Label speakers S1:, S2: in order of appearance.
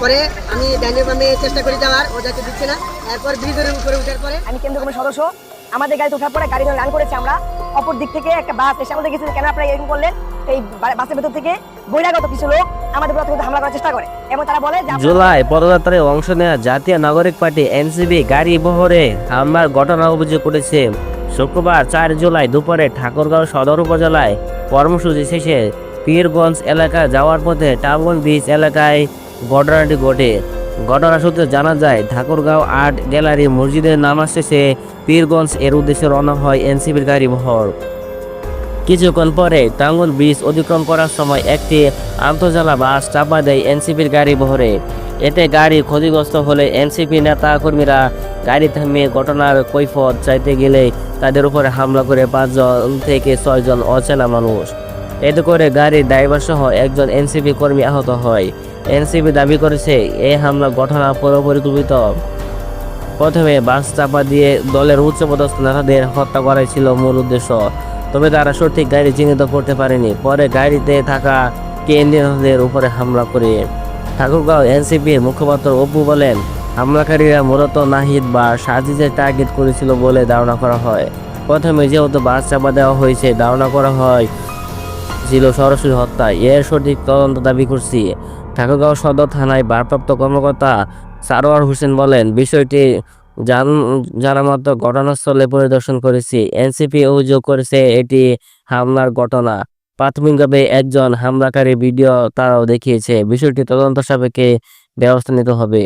S1: পরে আমি ডাইনিং চেষ্টা করে যাওয়ার ও যাকে দিচ্ছে না। এরপর ব্রিজের উপরে উঠার পরে
S2: আমি কেন্দ্র কমিটির সদস্য। আমাদের গাড়িতে ওঠার পরে গাড়ি রান করেছি আমরা। অপর দিক থেকে একটা বাস এসে আমাদের গেছে কেন আপনারা এরকম করলেন? এই বাসের ভেতর থেকে বহিরাগত কিছু লোক আমাদের উপর হামলা করার চেষ্টা করে। এবং তারা বলে
S3: জুলাই পদযাত্রায় অংশ নেওয়া জাতীয় নাগরিক পার্টি এনসিবি গাড়ি বহরে হামলার ঘটনা অভিযোগ করেছে। শুক্রবার চার জুলাই দুপুরে ঠাকুরগাঁও সদর উপজেলায় কর্মসূচি শেষে পীরগঞ্জ এলাকা যাওয়ার পথে টাউন বিচ এলাকায় ঘটনাটি ঘটে। ঘটনা সূত্রে জানা যায়, ঠাকুরগাঁও আর্ট গ্যালারি মসজিদের নামাজ শেষে পীরগঞ্জ এর উদ্দেশ্যে রওনা হয় এনসিপির গাড়ি বহর কিছুক্ষণ পরে টাঙ্গুল ব্রিজ অতিক্রম করার সময় একটি আন্তজেলা বাস চাপা দেয় এনসিপির গাড়ি বহরে। এতে গাড়ি ক্ষতিগ্রস্ত হলে এনসিপি নেতা কর্মীরা গাড়ি থামিয়ে ঘটনার কৈফত চাইতে গেলে তাদের উপরে হামলা করে পাঁচজন থেকে ছয়জন অচেনা মানুষ। এতে করে গাড়ির ড্রাইভার সহ একজন এনসিপি কর্মী আহত হয়। এনসিপি দাবি করেছে এই হামলা ঘটনা পরিকল্পিত প্রথমে বাস চাপা দিয়ে দলের উচ্চপদস্থ নেতাদের হত্যা করাই ছিল মূল উদ্দেশ্য। তবে তারা সঠিক গাড়ি চিহ্নিত করতে পারেনি। পরে গাড়িতে থাকা কেন্দ্রীয়দের উপরে হামলা করে। ঠাকুরগাঁও এনসিপির মুখপাত্র অপু বলেন, হামলাকারীরা মূলত নাহিদ বা সাজিদের টার্গেট করেছিল বলে ধারণা করা হয়। প্রথমে যেহেতু বাস চাপা দেওয়া হয়েছে, ধারণা করা হয় ছিল সরাসরি হত্যা এর সঠিক তদন্ত দাবি করছি। ঠাকুরগাঁও সদর থানায় ভারপ্রাপ্ত কর্মকর্তা সারোয়ার হোসেন বলেন, বিষয়টি যারা মাত্র ঘটনাস্থলে পরিদর্শন করেছি। এনসিপি অভিযোগ করেছে, এটি হামলার ঘটনা। প্রাথমিকভাবে একজন হামলাকারী ভিডিও তারাও দেখিয়েছে। বিষয়টি তদন্ত সাপেক্ষে ব্যবস্থা নিতে হবে।